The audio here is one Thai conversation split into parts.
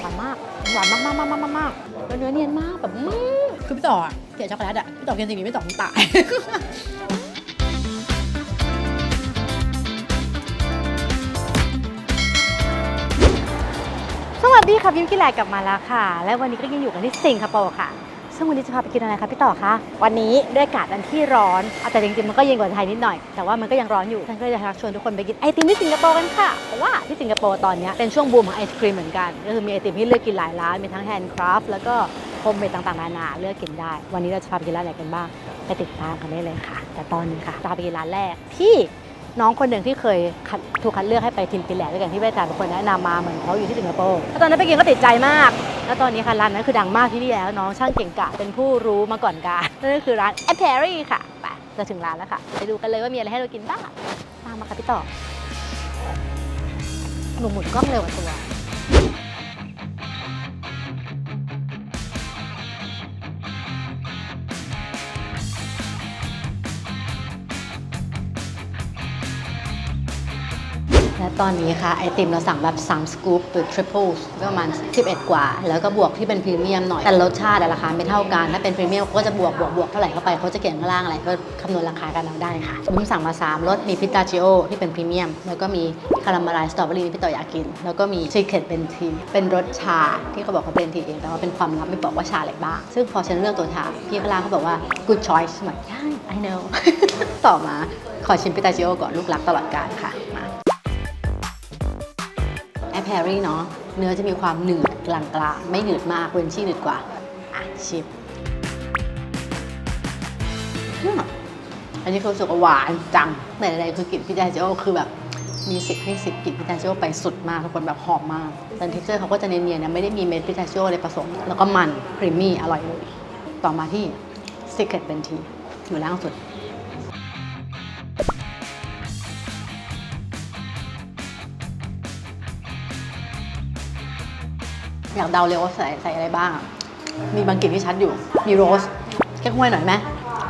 หวานมาก หวานมากมากมากมากมากแล้วเนื้อเนียนมากแบบอืมคือพี่ต่ออะเกลียดช็อกโกแลตอะพี่ต่อกินสิ่งนี้พี่ต่อคงตายสวัสดีค่ะพิมพ์กิแลกลับมาแล้วค่ะ และวันนี้ก็ยังอยู่กันที่สิงคโปร์ค่ะ ซึ่งวันนี้จะพาไปกินอะไรคะพี่ต่อคะวันนี้ด้วยอากาศอันที่ร้อนอแต่จริงๆมันก็เย็นกว่าไทยนิดหน่อย แต่ว่ามันก็ยังร้อนอยู่ฉันก็เลยจะชักชวนทุกคนไปกินไอติมที่สิงคโปร์กันค่ะเพราะว่าที่สิงคโปร์ตอนนี้เป็นช่วงบูมของไอศครีมเหมือนกันก็คือมีไอติมที่เลือกกินหลายร้านมีทั้งแฮนด์คราฟต์แล้วก็โฮมเมดต่างๆนานาเลือกกินได้ วันนี้เราจะพาไปกินร้านไหนกันบ้างไปติดตามกันได้เลยค่ะ แต่ตอนนี้ค่ะจะพาไปกินร้านแรกที่น้องคนหนึ่งที่เคยถูกคัดเลือกให้ไปทีมฟินแลนด์ด้วยกันที่แม่จ่าเป็นคนแนะนำมาเหมือนเขาอยู่ที่สิงคโปร์ตอนนั้นไปกินก็ติดใจมาก แล้วตอนนี้ค่ะร้านนั้นคือดังมากที่นี่แล้วน้องช่างเก่งกาเป็นผู้รู้มาก่อนการนั่นก็คือร้านแอปเปอรี่ค่ะไปจะถึงร้านแล้วค่ะไปดูกันเลยว่ามีอะไรให้เรากินบ้างตามมาค่ะพี่ต่อหนูหมุนกล้องเร็วกว่าตัว และตอนนี้ค่ะไอติมเราสั่งแบบ3สกู๊ปหรือทริปเปิลก็ประมาณ 11 กว่า แล้วก็บวกที่เป็นพรีเมียมหน่อย แต่รสชาติอะราคาไม่เท่ากัน ถ้าเป็นพรีเมียมก็จะบวกบวกบวกเท่าไหร่เข้าไปเขาจะเขียนข้างล่างอะไรก็คำนวณราคากันเอาได้ค่ะผมสั่งมา 3รสมีพิตาชิโอที่เป็นพรีเมียม แล้วก็มีคาราเมลไลซ์สตรอเบอรี่ที่พี่ต่ออยากกิน แล้วก็มีซีเคทเป็นทีเป็นรสชาที่เขาบอกเขาเป็นทีเองแต่ว่าเป็นความลับไม่บอกว่าชาอะไรบ้างซึ่งพอฉันเลือกตัวชาพี่ข้างล่างเขาบอกว่า good choice เหมือนใช่ I know ต่อมาขอชิมพิตาชิโอก่อนลูกรักตลอดกาลค่ะมา แอปแพรรี่เนาะเนื้อจะมีความหนืดกลางๆ ไม่หนืดมากเวนชี่หนืดกว่า อะ ชิมอันนี้คือสึกหวานจังแต่อะไรคือกลิ่นพิจาจิโอคือแบบมีสิบให้สิบกลิ่นพิจาจิโอไปสุดมากทุกคนแบบหอมมากแต่เท็กเจอร์เขาก็จะเนียนๆนะไม่ได้มีเม็ดพิจาจิโออะไรผสม แล้วก็มันครีมมี่อร่อยเลย ต่อมาที่ Secret เป็นทีอยู่ล่างสุด อยากเดาเลยว่าใส่ใส่อะไรบ้างอะมีบางกลิ่นที่ชัดอยู่ มีโรสแค่ห้วยหน่อยไหม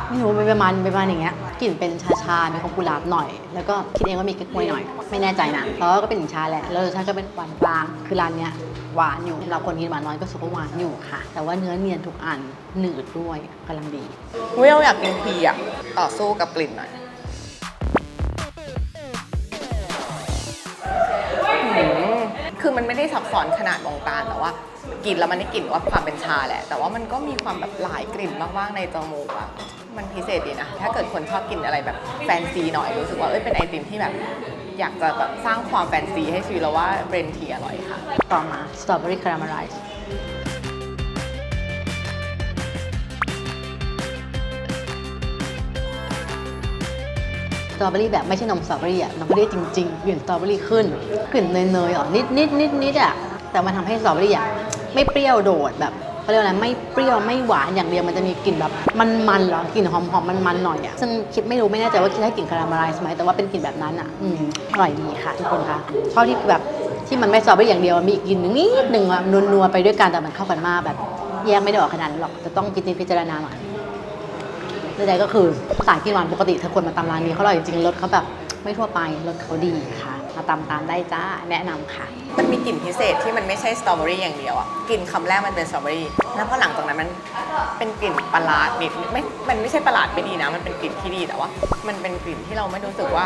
ไม่รู้เป็นประมาณประมาณอย่างเงี้ยกลิ่นเป็นชาชาๆมีของกุหลาบหน่อย แล้วก็คิดเองว่ามีแค่ห้วยหน่อย ไม่แน่ใจนะเพราะว่าก็เป็นหญิงชาแหละแล้วรสชาติก็เป็นหวานกลางคือร้านเนี้ยหวานอยู่เราคนกินหวานน้อยก็รู้สุกว่าหวานอยู่ค่ะ แต่ว่าเนื้อเนียนทุกอันหนืดด้วยกำลังดีอุ้ยเราอยากกินพีอะต่อสู้กับกลิ่นหน่อย คือมันไม่ได้ซับซ้อนขนาดมองตาแต่ว่า กินแล้วมันได้กลิ่นว่าความเป็นชาแหละ แต่ว่ามันก็มีความแบบหลายกลิ่นมากๆในจมูกอะมันพิเศษดีนะ ถ้าเกิดคนชอบกินอะไรแบบแฟนซีหน่อยรู้สึกว่าเอ้ยเป็นไอติมที่แบบอยากจะแบบสร้างความแฟนซีให้ชีวิตเราว่าเบรนทีอร่อยค่ะ ต่อมาสตรอเบอรี่คาราเมลไลซ์ ตรอเบอรี่แบบไม่ใช่นมสตรอเบอรี่อะนมสตรอเบอรี่จริงๆกลิ่นสตรอเบอรี่ขึ้น กลิ่นเนยๆอะนิดนิดนิดนิดอะแต่มันทำให้สตรอเบอรี่อะไม่เปรี้ยวโดดแบบเขาเรียกว่าอะไรไม่เปรี้ยวไม่หวานอย่างเดียวมันจะมีกลิ่นแบบมันๆหรอกลิ่นหอมๆมันๆหน่อยอะซึ่งคิดไม่รู้ไม่แน่ใจว่าใช้กลิ่นคาราเมลไลซ์ไหมแต่ว่าเป็นกลิ่นแบบนั้นอะอืมอร่อยดีค่ะทุกคนคะชอบที่แบบที่มันไม่สตรอเบอรี่อย่างเดียวมีอีกกลิ่นหนึ่งนิดหนึ่งอะนัวๆไปด้วยกันแต่มันเข้ากันมากแบบแยกไม่ได้ออกขนาดหรอกจะต้องพิจิตรพิจารณาหน่อย ใดๆก็คือสายกินหวานปกติถ้าคนมาตามร้านนี้เขาอร่อยจริงๆรสเขาแบบไม่ทั่วไปรสเขาดีค่ะ มาตามตามได้จ้าแนะนำค่ะ มันมีกลิ่นพิเศษที่มันไม่ใช่สตรอเบอรี่อย่างเดียวอะกลิ่นคำแรกมันเป็นสตรอเบอรี่ แล้วพอหลังจากนั้นมันเป็นกลิ่นประหลาดนิดไม่ มันไม่ใช่ประหลาดไม่ดีนะ มันเป็นกลิ่นที่ดีแต่ว่า มันเป็นกลิ่นที่เราไม่รู้สึกว่า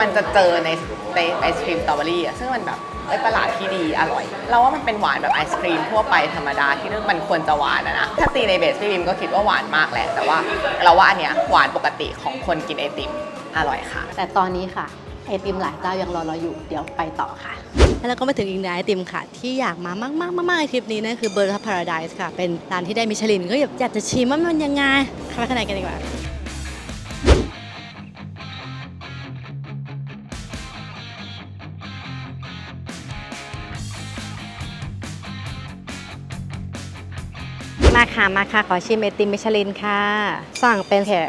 มันจะเจอในในไอศครีมสตรอเบอรี่อะซึ่งมันแบบเอ้ยประหลาดที่ดีอร่อย เราว่ามันเป็นหวานแบบไอศครีมทั่วไปธรรมดาที่มันควรจะหวานอะนะ ถ้าตีในเบสพี่บิมก็คิดว่าหวานมากแหละ แต่ว่าเราว่าอันเนี้ยหวานปกติของคนกินไอติมอร่อยค่ะ แต่ตอนนี้ค่ะ ไอติมหลายเจ้ายังรอเราอยู่เดี๋ยวไปต่อค่ะ แล้วก็มาถึงอีกหนึ่งไอติมค่ะ ที่อยากมามากๆมากๆในทริปนี้นั่นคือเบอร์ทัพพาราไดส์ค่ะ เป็นร้านที่ได้มิชลินก็อยากจะชิมว่ามันยังไงเข้าไปข้างในกันดีกว่ามาค่ะมาค่ะขอชิมไอติมมิชลินค่ะ สั่งเป็นแค่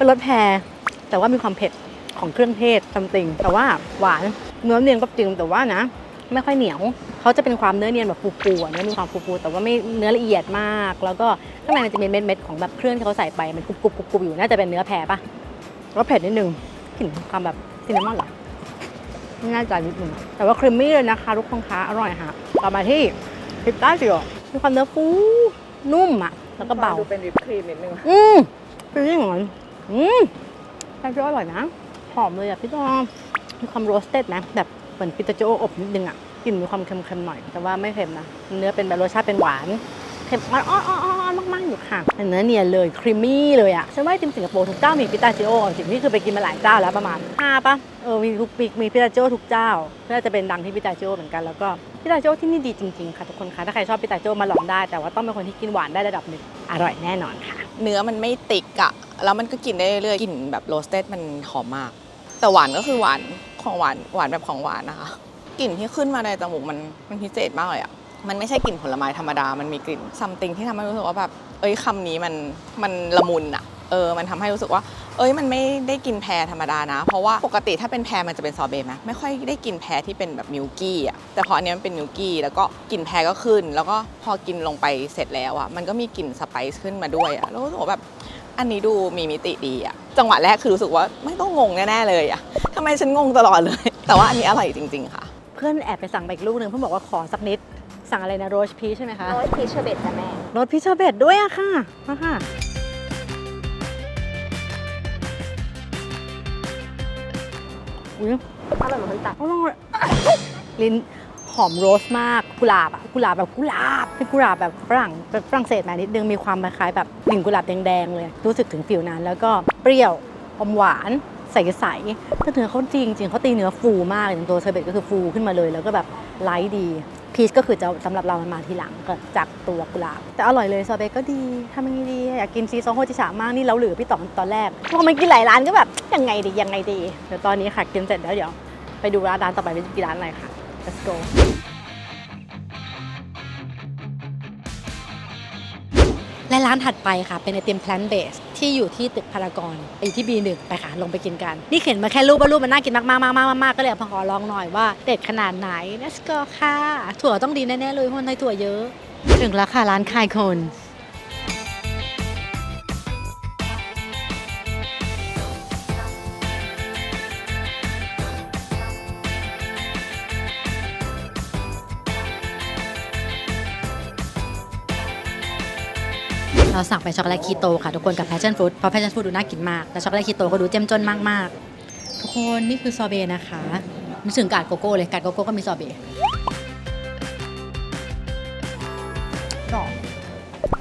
เป็นรสแพรแต่ว่ามีความเผ็ดของเครื่องเทศซัมติงแต่ว่าหวานเนื้อเนียนก็จริงแต่ว่านะ ไม่ค่อยเหนียวเขาจะเป็นความเนื้อเนียนแบบฟูๆอะเนื้อมีความฟูๆแต่ว่าไม่เนื้อละเอียดมาก แล้วก็ข้างในมันจะมีเม็ดๆของแบบเครื่องที่เขาใส่ไปมันกรุบๆกรุบๆอยู่น่าจะเป็นเนื้อแพรปะรสเผ็ดนิดนึงกลิ่นความแบบซินนามอนเหรอไม่น่าใจะนิดนึงแต่ว่าครีมมี่เลยนะคะทุกคนคะอร่อยค่ะต่อมาที่พิซซ่าจิโอมีความเนื้อฟูนุ่มอะแล้วก็เบาดูเป็นวิปครีมนิดนึงอืมเป็นยังไงอื มแป้งเกี๊ยอร่อยนะ หอมเลยอะพี่ตอมมีความโรสเต็ดนะ แบบเหมือนปิตาโจอบนิดนึงอะกลิ่นมีความเค็มๆหน่อย แต่ว่าไม่เค็มนะ เนื้อเป็นแบบรสชาติเป็นหวาน เค็มอ่อนๆๆๆมากๆ อยู่ค่ะแต่เนื้อเนียนเลยครีมมี่เลยอะฉันว่าไอติมสิงคโปร์ทุกเจ้ามีปิตาชิโอจริงนี่คือไปกินมาหลายเจ้าแล้วประมาณห้าปะเออมีทุกปีมีปิตาชิโอทุกเจ้าน่าจะเป็นดังที่ปิตาชิโอเหมือนกันแล้วก็ปิตาชิโอที่นี่ดีจริงๆค่ะทุกคนคะถ้าใครชอบปิตาชิโอมาลองได้ แต่ว่าต้องเป็นคนที่กินหวานได้ระดับหนึ่งอร่อยแน่นอนค่ะ เนื้อมันไม่ติกอะแล้วมันก็กินได้เรื่อยๆกลิ่นแบบโรสเต็ดมันหอมมาก แต่หวานก็คือหวานของหวานหวานแบบของหวานนะคะกลิ่นที่ขึ้นมาในจมูกมันมันพิเศษมากเลยอะ มันไม่ใช่กลิ่นผลไม้ธรรมดา มันมีกลิ่นซัมติงที่ทำให้รู้สึกว่าแบบ เอ้ยคำนี้มันมันละมุนอะเออ มันทำให้รู้สึกว่า เอ้ย มันไม่ได้กินแพรธรรมดานะ เพราะว่าปกติถ้าเป็นแพรมันจะเป็นซอเบต์ไหมไม่ค่อยได้กินแพรที่เป็นแบบมิลกี้อะแต่พออันนี้มันเป็นมิลกี้ แล้วก็กลิ่นแพรก็ขึ้น แล้วก็พอกินลงไปเสร็จแล้วอะมันก็มีกลิ่นสไปซ์ขึ้นมาด้วยอะแล้วรู้สึกว่าแบบ อันนี้ดูมีมิติดีอะจังหวะแรกคือรู้สึกว่าไม่ต้องงงแน่ๆเลยอะทำไมฉันงงตลอดเลย แต่ว่าอันนี้อร่อยจริง ๆ ค่ะ เพื่อนแอบไปสั่งไปอีกลูกหนึ่งเพื่อนบอกว่าขอสักนิด สั่งอะไรนะโรสพีชใช่ไหมคะโรสพีชเชอร์เบตจ้ะแม่โรสพีชเชอร์เบตด้วยอะค่ะมาค่ะ อุ้ยอร่อยเหมือนคนตักอร่อยลิ้นหอมโรสมากกุหลาบอะกุหลาบแบบกุหลาบเป็นกุหลาบแบบฝรั่งแบบฝรั่งเศสมานิดนึงมีความคล้ายๆแบบกลิ่นกุหลาบแดงๆเลย รู้สึกถึงฟิวนั้น แล้วก็เปรี้ยวอมหวานใสๆแต่เนื้อเขาจริงจริงเขาตีเนื้อฟูมากอย่างตัวเชอร์เบตก็คือฟูขึ้นมาเลย แล้วก็แบบไลท์ดี พีชก็คือจะสำหรับเรามันมาทีหลังก็จากตัวกุหลาบแต่อร่อยเลยซอเบตก็ดีทำยังไงดีอยากกินซีซองโฮจิฉามากนี่เราเหลือพี่ต๋องตอนแรกพอมันกินหลายร้านก็แบบยังไงดียังไงดีเดี๋ยวตอนนี้ค่ะกินเสร็จแล้วเดี๋ยวไปดูร้านร้านต่อไปเป็นกี่ร้านอะไรค่ะ let's go ร้านถัดไปค่ะ เป็นไอติมแพลนเบสที่อยู่ที่ตึกพารากอนอยู่ที่ B1 ไปค่ะ ลงไปกินกัน นี่เข็นมาแค่รูปว่ารูปมันน่ากินมากๆมากๆมากๆก็เลยเอาขอลองหน่อยว่าเด็ดขนาดไหน let's go ค่ะ ถั่วต้องดีแน่ๆเลยเพราะคนไทยถั่วเยอะ ถึงแล้วค่ะร้านคายคน เราสั่งเป็นช็อกโกแลตคีโตค่ะทุกคนกับ passion fruit เพราะ passion fruit ดูน่ากินมากแต่ช็อกโกแลตคีโตก็ดูเจ้มจนมากๆ ทุกคนนี่คือซอเบต์นะคะนึกถึงกาดโกโก้เลยกาดโกโก้ก็มีซอเบต์ต่อ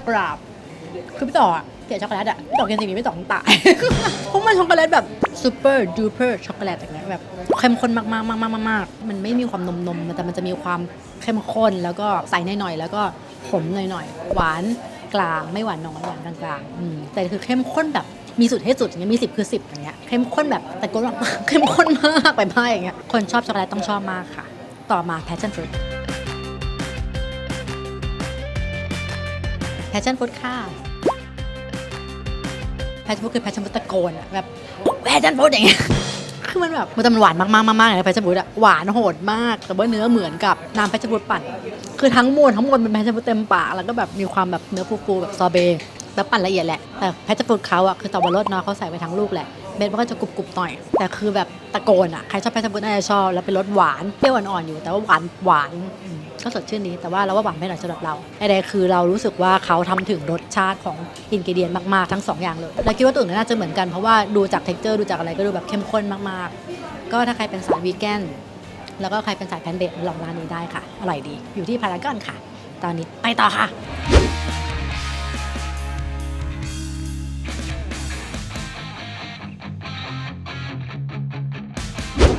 กราบคือพี่ต่ออะเกลียดช็อกโกแลตอะพี่ต่อกินสิ่งนี้พี่ต่อต้องตายเพราะมันช็อกโกแลตแบบซูเปอร์ดูเปอร์ช็อกโกแลตอย่างเงี้ยแบบเข้มข้นมากๆมากๆมากๆมันไม่มีความนมนมๆแต่มันจะมีความเข้มข้นแล้วก็ใสหน่อยๆแล้วก็ขมหน่อยๆหวานกลางไม่หวานน้อยหวานกลางๆอืมแต่คือเข้มข้นแบบมีสุดให้สุดอย่างเงี้ยมีสิบคือสิบอย่างเงี้ยเข้มข้นแบบแต่ก็แบบเข้มข้นมากไปมากอย่างเงี้ยคนชอบช็อกโกแลตต้องชอบมากค่ะ ต่อมา passion fruit passion fruit ค่ะแพชชั่นฟูดคือแพชชั่นฟูดตะโกนอะแบบแพชชั่นฟูดอย่างเงี้ย คือมันแบบมันจะมันหวานมากๆมากๆเลยแพชชั่นฟูดอะหวานโหดมาก แต่ว่าเนื้อเหมือนกับน้ำแพชชั่นฟูดปั่น คือทั้งมวลทั้งมวลเป็นแพชชั่นฟูดเต็มปากแล้วก็แบบมีความแบบเนื้อฟูๆแบบซอเบต์แล้วปั่นละเอียดแหละแต่แพชชั่นฟูดเขาอะคือตัวรสเนาะเขาใส่ไปทั้งลูกแหละ เม็ดมันก็จะกรุบๆหน่อย แต่คือแบบตะโกนอะ ใครชอบแพชชั่นฟูดน่าจะชอบ แล้วเป็นรสหวานเปรี้ยวอ่อนๆอยู่ แต่ว่าหวานหวานก็สดชื่นดีแต่ว่าเราว่าหวานไม่หน่อยสำหรับเราใดๆคือเรารู้สึกว่าเขาทำถึงรสชาติของอินกิเดียนมาก ๆ ทั้งสองอย่างเลยแล้วคิดว่าตัวอื่นน่าจะเหมือนกันเพราะว่าดูจากเท็กเจอร์ดูจากอะไรก็ดูแบบเข้มข้นมากๆ ก็ถ้าใครเป็นสายวีแกนแล้วก็ใครเป็นสายแพนเบดลองร้านนี้ได้ค่ะ อร่อยดี อยู่ที่พารากอนค่ะ ตอนนี้ไปต่อค่ะ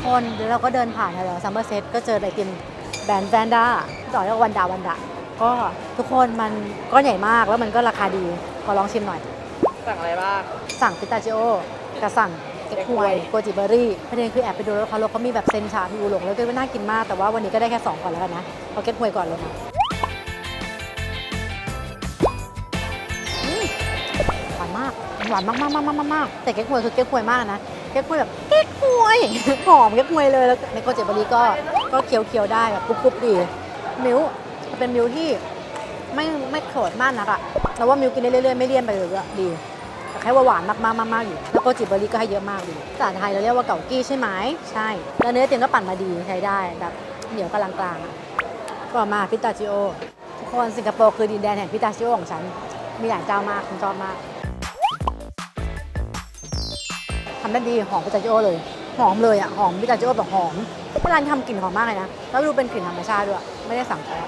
ทุกคนเดี๋ยวเราก็เดินผ่านแถวซัมเมอร์เซตก็เจอไอติมแบรนด์แวนด้าต่อเรียกว่าวันดาวันดาก็ทุกคนมันก้อนใหญ่มากแล้วมันก็ราคาดีขอลองชิมหน่อย สั่งอะไรบ้าง สั่งพิตาชิโอกับสั่งเก๊กฮวยโกจิเบอรี่ประเด็นคือแอบไปดูแล้วเขาแล้วเขามีแบบเซนชาที่อูหลงแล้วก็น่ากินมากแต่ว่าวันนี้ก็ได้แค่2ก่อนแล้วกันนะเอาเก๊กฮวยก่อนเลยนะอืมหวานมากหวานมากมากมากมากมากแต่เก๊กฮวยคือเก๊กฮวยมากนะ เก๊กฮวยแบบเก๊กฮวยหอมเก๊กฮวยเลยแล้วในโกจิเบอรี่ก็ก็เคี้ยวเคี้ยวๆได้แบบกรุบกรุบดี มิลค์เป็นมิลค์ที่ไม่ไม่โขดมากนักอะเราว่ามิลค์กินได้เรื่อยๆไม่เลี่ยนไปเลยอะดีแต่แค่ว่าหวานมากๆมากๆอยู่ แล้วโกจิเบอร์รี่ก็ให้เยอะมากดูภาษาไทยเราเรียกว่าเก่ากี้ใช่ไหมใช่ แล้วเนื้อเตียมก็ปั่นมาดีใช้ได้แบบเหนียวกำลังกลางต่อมาพิตาชิโอทุกคนสิงคโปร์คือดินแดนแห่งพิตาชิโอของฉัน มีหลายเจ้ามากฉันชอบมากำได้ดีหอมพิตาชิโอเลย หอมเลยอะหอมพิตาชิโอแบบหอมร้านทำกลิ่นหอมมากเลยนะ แล้วดูเป็นกลิ่นธรรมชาติด้วย ไม่ได้สั่งแท้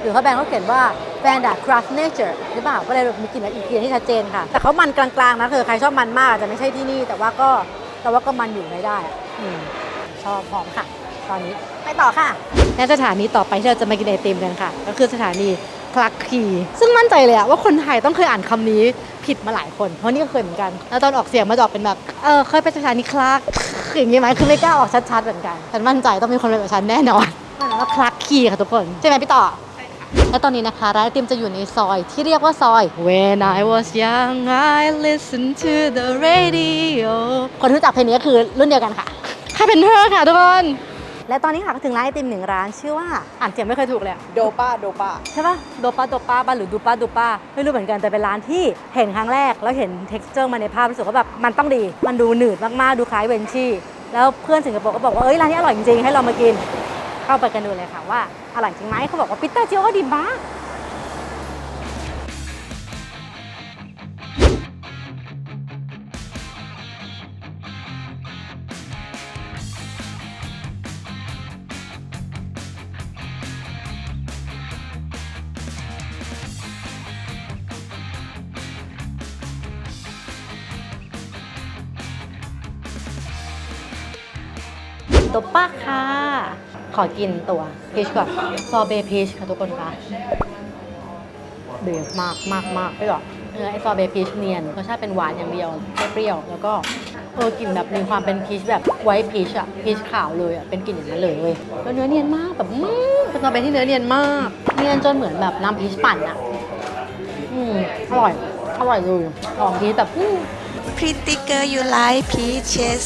หรือเขาแบรนด์เขาเขียนว่าแบรนด์ดั craft nature หรือเปล่าก็เลยมีกลิ่นอีกกลิ่นที่ชัดเจนค่ะ แต่เขามันกลางๆนะเธอใครชอบมันมากอาจจะไม่ใช่ที่นี่ แต่ว่าก็แต่ว่าก็มันอยู่ไม่ได้อืมชอบหอมค่ะ ตอนนี้ไปต่อค่ะและสถานีต่อไปที่เราจะมากินไอติมกันค่ะ ก็คือสถานีคลักคีซึ่งมั่นใจเลยอะว่าคนไทยต้องเคยอ่านคำนี้ ผิดมาหลายคน เพราะนี่ก็เคยเหมือนกัน แล้วตอนออกเสียงมาจะออกเป็นแบบ เออเคยไปสถานีคลักอย่างงี้ไหมคือไม่กล้าออกชัดๆเหมือนกันฉันมั่นใจต้องมีคนเป็นแบบฉันแน่นอนนั่นแหละว่าคลักคีค่ะทุกคน ใช่ไหมพี่ต่อและตอนนี้นะคะร้านไอติมจะอยู่ในซอยที่เรียกว่าซอย When I was young I listened to the radio คนที่รู้จักเพลงนี้ก็คือรุ่นเดียวกันค่ะ ค่าเป็นเธอค่ะทุกคน และตอนนี้ค่ะก็ถึงร้านไอติมหนึ่งร้านชื่อว่าอ่านเสียงไม่เคยถูกเลยอะโดป้าโดป้า ใช่ปะโดปาโดปาปะหรือดูปาดูปาไม่รู้เหมือนกันแต่เป็นร้านที่เห็นครั้งแรก แล้วเห็น t e x t อร์มาในภาพรู้สึกว่าแบบมันต้องดี มันดูหนืดมากๆดูคล้ายเวนชี่แล้วเพื่อนสิงคโปร์ก็บอกว่า เอ้ยร้านนี้อร่อยจริงๆให้เรามากิน เข้าไปกันดูเลยค่ะว่าอร่อยจริงไหมเขาบอกว่าปิตต้าเจียวก็ดีมาก ตัวป้าค่ะ ขอกินตัวพีชก่อนซอเบพีชค่ะทุกคนคะเดือดมากมากมากไปหรอเออไอซอเบพีชเนียนรสชาติเป็นหวานอย่างเดียวไม่เปรี้ยว แล้วก็เออกลิ่นแบบมีความเป็นพีชแบบไวท์พีชอะพีชขาวเลยอะเป็นกลิ่นอย่างนั้นเลยเว้ยแล้วเนื้อเนียนมากแบบอืมเป็นซอเบที่เนื้อเนียนมาก เนียนจนเหมือนแบบน้ำพีชปั่นอะอืมอร่อยอร่อยเลยหอมพีชแบบอืม Pretty girl you like peaches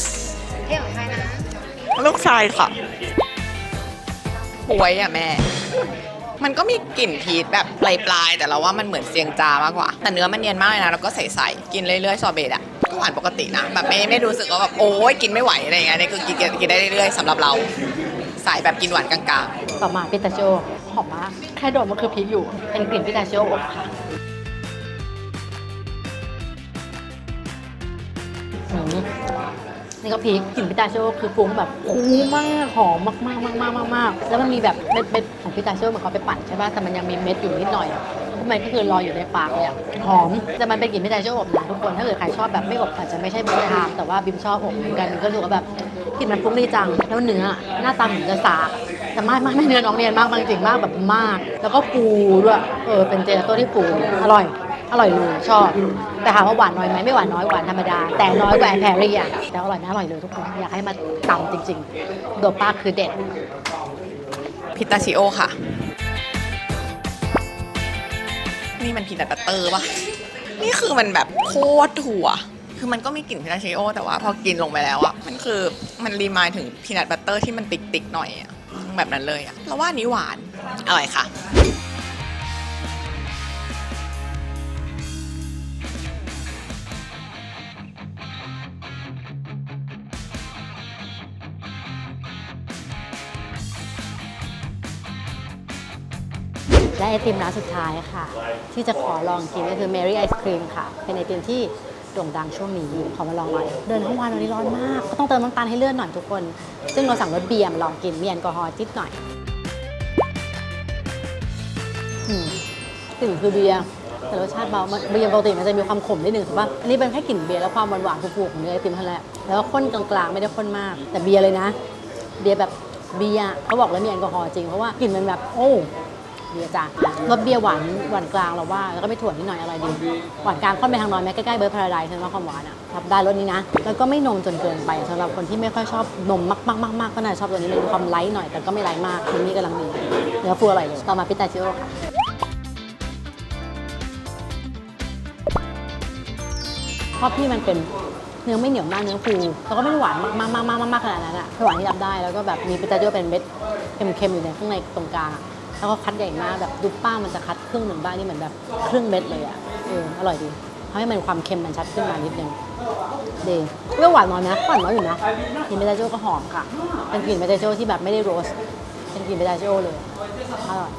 ลูกชายค่ะป่วยอะแม่ มันก็มีกลิ่นพีชแบบปลายๆ แต่เราว่ามันเหมือนเซียงจามากกว่า แต่เนื้อมันเนียนมากเลยนะ แล้วก็ใสๆ กินเรื่อยๆ ซอเบตอะ ก็หวานปกตินะ แบบไม่ไม่รู้สึกว่าแบบโอ๊ยกินไม่ไหวอะไรอย่างเงี้ยนี่คือกินกินได้เรื่อยๆสำหรับเรา สายแบบกินหวานกลางต่อมาพิตาชิโอหอมมาก แค่โดนมันคือพริกอยู่ เป็นกลิ่นพิตาชิโออบค่ะอืม นี่ก็พริกลิ่นพิตาชโอคือฟุ้งแบบฟุ้งมากหอมมากมากมากมากมากแล้วมันมีแบบเม็ดเม็ดของพิตาชโอเหมือนเขาไปปั่นใช่ป่ะแต่มันยังมีเม็ดอยู่นิดหน่อยพวกมันก็คือลอยอยู่ในปากเลยอะหอมแต่มันเป็นกลิ่นพิตาชิโออบนะทุกคนถ้าเกิดใครชอบแบบไม่อบอาจจะไม่ใช่บิมทามแต่ว่าบิมชอบอบเหมือนกันก็รู้สึกว่าแบบกลิ่นมันฟุ้งดีจังแล้วเนื้อหน้าตาเหมือนจะสากแต่ไม่ไม่ไม่เนื้อน้องเนียนมากบางจริงมากแบบมาก แล้วก็ฟูด้วยเออเป็นเจลาโต้ที่ฟูอร่อย อร่อยเลยชอบ แต่ถามว่าหวานน้อยไหมไม่หวานน้อยหวานธรรมดา แต่น้อยกว่าแอนแพรรี่อะแต่อร่อยนะอร่อยเลยทุกคนอยากให้มาตำจริงๆโดป้าคือเด็ด พิตาชิโอค่ะ นี่มันพีนัทบัตเตอร์ป่ะ นี่คือมันแบบโคตรถั่ว คือมันก็มีกลิ่นพิตาชิโอ แต่ว่าพอกินลงไปแล้วอะมันคือมันรีมายถึงพีนัทบัตเตอร์ที่มันติกๆหน่อยอะแบบนั้นเลยอะเราว่าอันนี้หวาน อร่อยค่ะ และไอติมร้านสุดท้ายค่ะ ที่จะขอลองกินก็คือ Mary Ice Cream ค่ะ เป็นไอติมที่โด่งดังช่วงนี้ขอมาลองหน่อย เดินทั้งวันวันนี้ร้อนมาก ก็ต้องเติมน้ำตาลให้เลือดหน่อยทุกคน ซึ่งเราสั่งรสเบียร์มาลองกินมีแอลกอฮอล์จิดหน่อยอืมกลิ่นคือเบียร์แต่รสชาติเบาเบียร์ปกติมันจะมีความขมนิดนึงถูกปะอันนี้เป็นแค่กลิ่นเบียร์แล้วความหวานหวานๆฟูๆของเนื้อไอติมเท่านั้นแหละแล้วก็ข้นกลางๆไม่ได้ข้นมาก แต่เบียร์เลยนะ เบียร์แบบเบียร์เขาบอกแล้วมีแอลกอฮอล์จริงเพราะว่ากลิ่นมันแบบโอ้ เบียร์จ้ะรสเบียร์หวานหวานกลางเราว่า แล้วก็ไม่ถั่วนิดหน่อยอะไรดี หวานกลางค่อนไปทางน้อยแม้ใกล้ๆเบิร์พาราไดซ์ฉันว่าความหวานอะรับได้รสนี้นะ แล้วก็ไม่นมจนเกินไปสำหรับคนที่ไม่ค่อยชอบนมมากๆๆๆก็น่าจะชอบตัวนี้มันมีความไลท์หน่อยแต่ก็ไม่ไลท์มากมันนี่กำลังดีเนื้อฟูอร่อยเลยต่อมาพิตาชิโอค่ะเพราะพี่มันเป็นเนื้อไม่เหนียวมากเนื้อฟูแล้วก็ไม่หวานมากๆๆๆๆขนาดนั้นอะหวานที่รับได้แล้วก็แบบมีพิตาชิโอเป็นเม็ดเค็มๆอยู่ในข้างในตรงกลางอะ แล้วก็คัดใหญ่มากแบบดูป้ามันจะคัดครึ่งหนึ่งบ้างนี่เหมือนแบบครึ่งเม็ดเลยอะเอออร่อยดีทำให้มันความเค็มมันชัดขึ้นมานิดนึงดีเปรี้ยวหวานน้อยนะหวานน้อยอยู่นะกลิ่นเบตาโจก็หอมค่ะ เป็นกลิ่นเบตาโจที่แบบไม่ได้โรส เป็นกลิ่นเบตาโจเลยอร่อย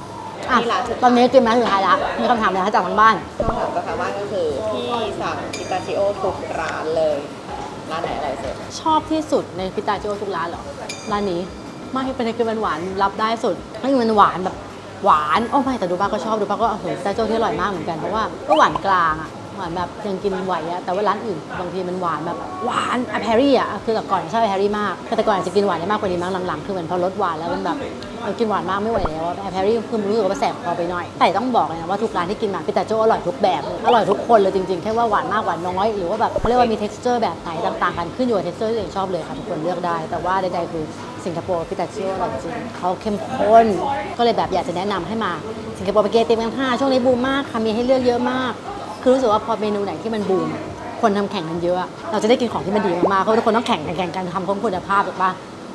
อะตอนนี้กินมาสุดท้ายละมีคำถามอะไรคะจากทางบ้านคำถามจากทางบ้านก็คือพี่สั่งพิตาชิโอทุกร้านเลยร้านไหนอร่อยสุดชอบที่สุดในพิตาชิโอทุกร้านเหรอร้านนี้ไม่เป็นคือมันหวานรับได้สุดไม่มันหวานแบบ หวานโอ้ไม่แต่ดูป้าก็ชอบดูป้าก็โอ้โหพิตาชิโอที่อร่อยมากเหมือนกันเพราะว่าก็หวานกลางอะหวานแบบยังกินไหวอะแต่ว่าร้านอื่นบางทีมันหวานแบบหวานอะแฮร์รี่อะคือแต่ก่อนชอบแฮร์รี่มากแต่ก่อนอาจจะกินหวานได้มากกว่านี้มั้งหลังๆคือเหมือนพอลดหวานแล้วมันแบบเออกินหวานมากไม่ไหวแล้วแฮร์รี่คือรู้สึกว่าแสบคอไปหน่อย แต่ต้องบอกเลยนะว่าทุกร้านที่กินมาพิตาชิโออร่อยทุกแบบอร่อยทุกคนเลยจริงๆ แค่ว่าหวานมากหวานน้อย หรือว่าแบบเขาเรียกว่ามี texture แบบไหนต่างๆกันขึ้นอยู่กับ texture ที่ตัวเองชอบเลยค่ะทุกคนเลือกได้ แต่ว่าใดๆคือ สิงคโปร์พิตาชิโออร่อยจริงเขาเข้มข้น ก็เลยแบบอยากจะแนะนำให้มาสิงคโปร์ไปเกยเต็มกันค่ะช่วงนี้บูมมากค่ะมีให้เลือกเยอะมาก คือรู้สึกว่าพอเมนูไหนที่มันบูม คนทำแข่งกันเยอะ เราจะได้กินของที่มันดีมากๆเพราะทุกคนต้องแข่งกันแข่งกันทำของคุณภาพถูกปะ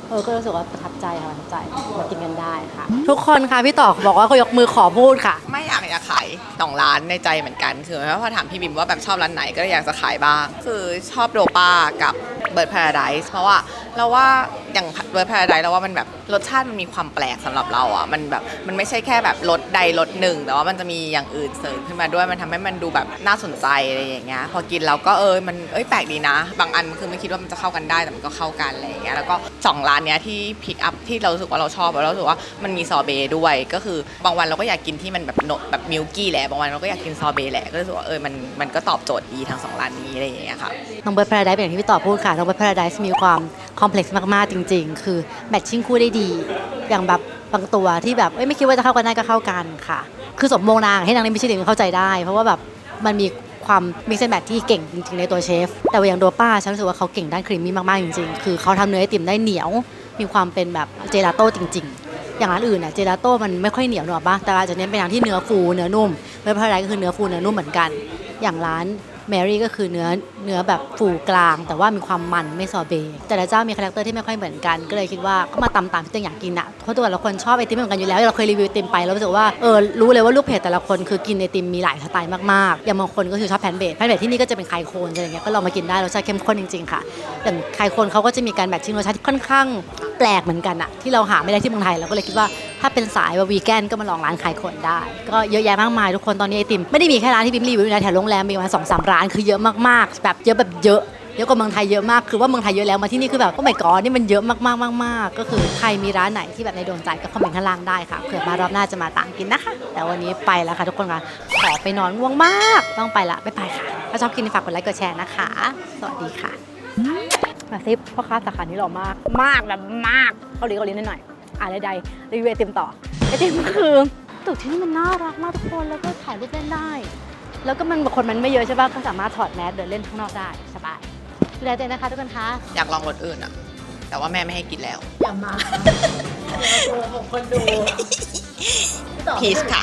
เออก็รู้สึกว่าประทับใจค่ะประทับใจมากินกันได้ค่ะ ทุกคนค่ะพี่ต่อบอกว่าเขายกมือขอพูดค่ะ ไม่อยากจะขายสองร้านในใจเหมือนกันคือพอถามพี่บิมว่าแบบชอบร้านไหนก็อยากจะขายบ้าง คือชอบโดป้ากับ เบิร์ดพาราไดส์เพราะว่าเราว่าอย่างเบิร์ดพาราไดส์เราว่ามันแบบรสชาติมันมีความแปลกสำหรับเราอะมันแบบมันไม่ใช่แค่แบบรสใดรสหนึ่ง แต่ว่ามันจะมีอย่างอื่นเสริมขึ้นมาด้วยมันทำให้มันดูแบบน่าสนใจอะไรอย่างเงี้ยพอกินแล้วก็เออมันเอ้ยแปลกดีนะ บางอันคือไม่คิดว่ามันจะเข้ากันได้แต่มันก็เข้ากันอะไรอย่างเงี้ยแล้วก็สองร้านเนี้ยที่พิกอัพที่เราสึกว่าเราชอบแล้วเราสึกว่ามันมีซอเบต์ด้วยก็คือบางวันเราก็อยากกินที่มันแบบโนแบบมิลกี้แหละบางวันเราก็อยากกินซอเบต์แหละก็รู้สึกว่าเออมันมันก็ตอบโจทย์ดีทั้งสองร้านนี้อะไรอย่างเงี้ยค่ะน้องเบิร์ดพาราไดซ์เป็นอย่างที่พี่ต่อพูดค่ะน้องเบิร์ดพาราไดซ์มีความคอมเพล็กซ์มากๆจริง ๆ คือแมทชิ่งคู่ได้ดี อย่างแบบบางตัวที่แบบเอ้ยไม่คิดว่าจะเข้ากันได้ก็เข้ากันค่ะ คือสมมงนางให้นางในมิชลินเข้าใจได้ เพราะว่าแบบมันมีความมิกซ์แมทที่เก่งจริงๆในตัวเชฟ แต่ว่าอย่างโดป้าฉันรู้สึกว่าเขาเก่งด้านครีมมี่มากๆจริงๆ คือเขาทำเนื้อไอติมได้เหนียว มีความเป็นแบบเจลาโต้จริง ๆ อย่างร้านอื่นน่ะเจลาโต้มันไม่ค่อยเหนียวหนอกปะแต่อาจจะเน้นไปทางที่เนื้อฟูเนื้อนุ่มเบิร์ดพาราไดซ์ก็คือเนื้อฟูเนื้อนุ่มเหมือนกัน อย่างร้าน แมรี่ก็คือเนื้อเนื้อแบบฟูกลาง แต่ว่ามีความมันไม่ซอเบ์แต่ละเจ้ามีคาแรคเตอร์ที่ไม่ค่อยเหมือนกัน ก็เลยคิดว่าก็มาตำตามที่ตัวอยากกินอะเพราะตัวละคนชอบไอติมเหมือนกันอยู่แล้วเราเคยรีวิวไอติมไปแล้วรู้สึกว่าเออรู้เลยว่าลูกเพจแต่ละคนคือกินไอติมมีหลายสไตล์มากๆอย่างบางคนก็คือชอบแพนเบดแพนเบดที่นี่ก็จะเป็นไคโคนอะไรเงี้ยก็ลองมากินได้รสชาติเข้มข้นจริงๆค่ะแต่ไคโคนเขาก็จะมีการแมทชิ่งรสชาติค่อนข้าง แปลกเหมือนกันอะที่เราหาไม่ได้ที่เมืองไทยเราก็เลยคิดว่าถ้าเป็นสายว่าวีแกนก็มาลองร้านไคโคนได้ ก็เยอะแยะมากมายทุกคนตอนนี้ไอติมไม่ได้มีแค่ร้านที่บิมรีวิวนะแถวโรงแรมมีประมาณสองสามร้านคือเยอะมากๆ แบบเยอะแบบเยอะเยอะกว่าเมืองไทยเยอะมากคือว่าเมืองไทยเยอะแล้วมาที่นี่คือแบบโอ้ my god นี่มันเยอะมากๆมากๆก็คือใครมีร้านไหนที่แบบในโดนใจก็คอมเมนต์ข้างล่างได้ค่ะเผื่อมารอบหน้าจะมาต่างกินนะคะ แต่วันนี้ไปแล้วค่ะทุกคนค่ะขอไปนอนง่วงมาก ต้องไปละบ๊ายบายค่ะถ้าชอบกินฝากกดไลค์กดแชร์นะคะ สวัสดีค่ะ มาซิพ่อค้าสาขานี้หล่อมาก มากแบบมากเกาหลีเกาหลีนิดหน่อยอะใดๆรีวิวไอติมต่อไอติมก็คือตึกที่นี่มันน่ารักมากทุกคนแล้วก็ถ่ายรูปเล่นได้ แล้วก็มันคนมันไม่เยอะใช่ป่ะก็สามารถถอดแมสเดินเล่นข้างนอกได้สบายดูแลตัวเองนะคะทุกคนคะอยากลองรสอื่นอะแต่ว่าแม่ไม่ให้กินแล้วอย่ามาอย่ามาโกหกคนดูพีชค่ะ